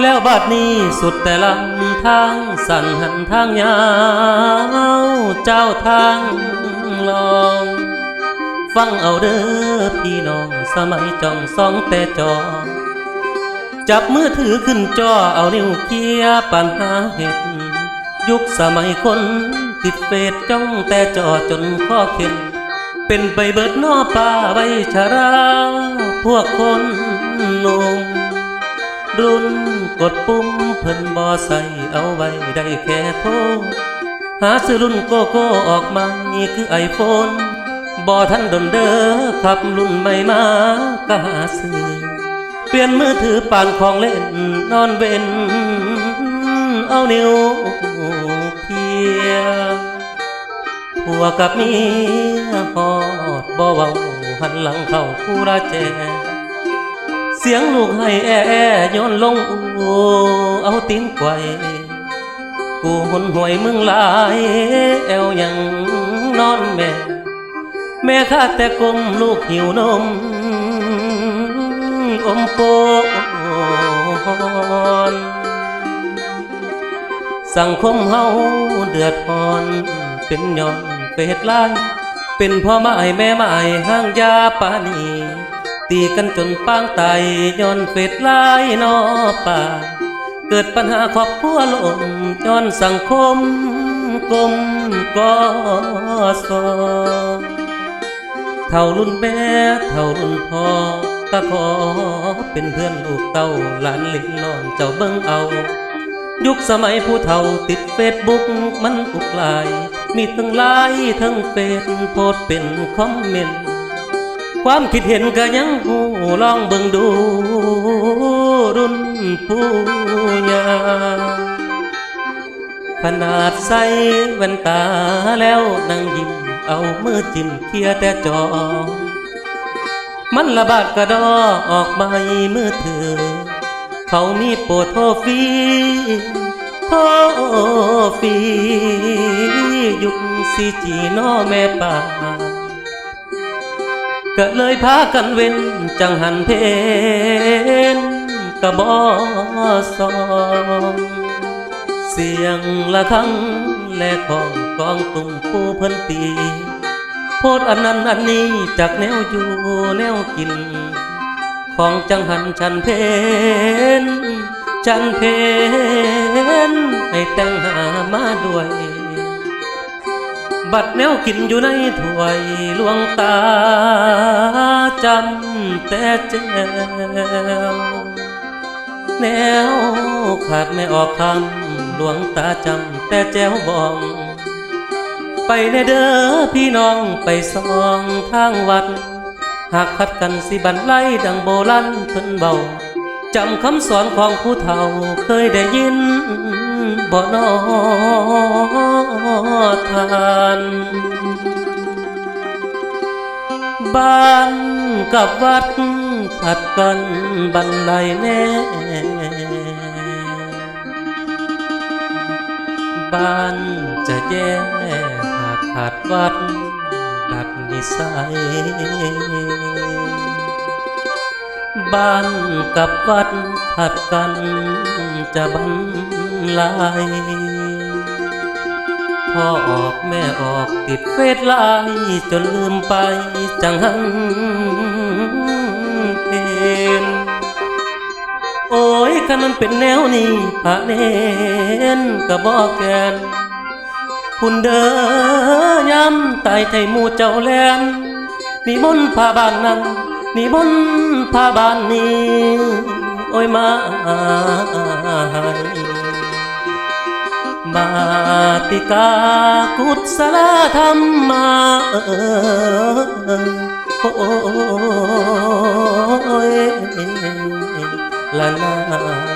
แล้วบัดนี้สุดแต่ลำทางสั่นหันทางยาว เจ้าทางลอง ฟังเอาเด้อพี่น้องสมัยจ้องสองแต่จอ จับมือถือขึ้นจอเอานิ้วเคียปัญหาเหตุยุคสมัยคนติดเฟซจ้องแต่จอจนข้อเข็นเป็นใบเบิดนอป่าใบชารา พวกคนหนุ่มรุ่น กดปุ่มเพิ่นบ่ใส่เอาไว้ได้แค่โทรหาซื้อรุ่นโกโก้ออกมานี่คือไอโฟนบ่ทันดนเด้อขับรุ่นใหม่มาก็หาซื้อเปลี่ยนมือถือปานของเล่นนอนเว้นเอานิ้วเคียผัวกับเมียหอดบ่เว้าหันหลังเข้าคูราแจ สียงลูกให้แอ่แอ่ย้อนลงอูเอาตีนไกวกูหนหวยมึงหลายแอวยังนอนแม่ แม่ข้าแต่กลมลูกหิวนม อมโปนสังคมเฮาเดือดร้อน เป็นย้อนเฟดไลายเป็นพ่อไม้แม่ไม้ห้างยาปานี ตีกันจนปางไตย้อนเฟดไลายนอป่า เกิดปัญหาครอบครัวลมย้อนสังคมกลมก่อสอเท่ารุ่นแม่เท่ารุ่นพ่อก็ขอเป็นเพื่อนลูกเต้าหลานล็กน้องเจ้าเบิ่งเอา ยุคสมัยผู้เฒ่าติดเฟซบุ๊กมันอุกลาย มีทั้งไลน์ทั้งเฟซโพสเป็นคอมเมนต์ ความคิดเห็นก็ยังหูลองเบิ่งดูรุ่นผู้ยาขนาดใส่แว่นตาแล้วนั่งยิ้มเอามือจิ้มเคียแต่จอ มันระบาดกระดอออกมาให้มือถือ เขามีโปรโทฟีโทฟียุคซีจีนอแม่ป่า ก็เลยพากันเว้นจังหันเพนกะบอสองเสียงละครั้งและของกองตุ่มผู้เพิ่นตี โพดอันนั้นอันนี้จากแนวอยู่แนวกิน ของจังหันชันเพนจันเพนให้แต่งหามาด้วย บัดแนวกินอยู่ในถ้วยลวงตาจำแต่แจวแนวขาดไม่ออกคำหลวงตาจำแต่แจ้วบอง ไปในเด้อพี่น้องไปสองทางวัด หากขัดกันสิบันไล่ดังโบราณเพิ่นเบาจำคำสอนของผู้เฒ่าเคยได้ยินบ่นอ ทานบ้านกับวัดขัดกันบันไลแน่บ้านจะแย่หากขาดวัด ดัดนิสัย บ้านกับวัดขัดกันจะบันไลย พ่อออกแม่ออกติดเฟซไลน์จนลืมไปจังหันเพนโอ้ยคันมันเป็นแนวนี้พระเนนก็บอกแกนคุณเด้อยำตายไทยมูเจ้าแลนนิมนต์พาบ้านนั้นนิมนต์พาบ้านนี้ โอ้ยมา มาติกากุศลธรรมมาเอ่ยโอ้ยละนา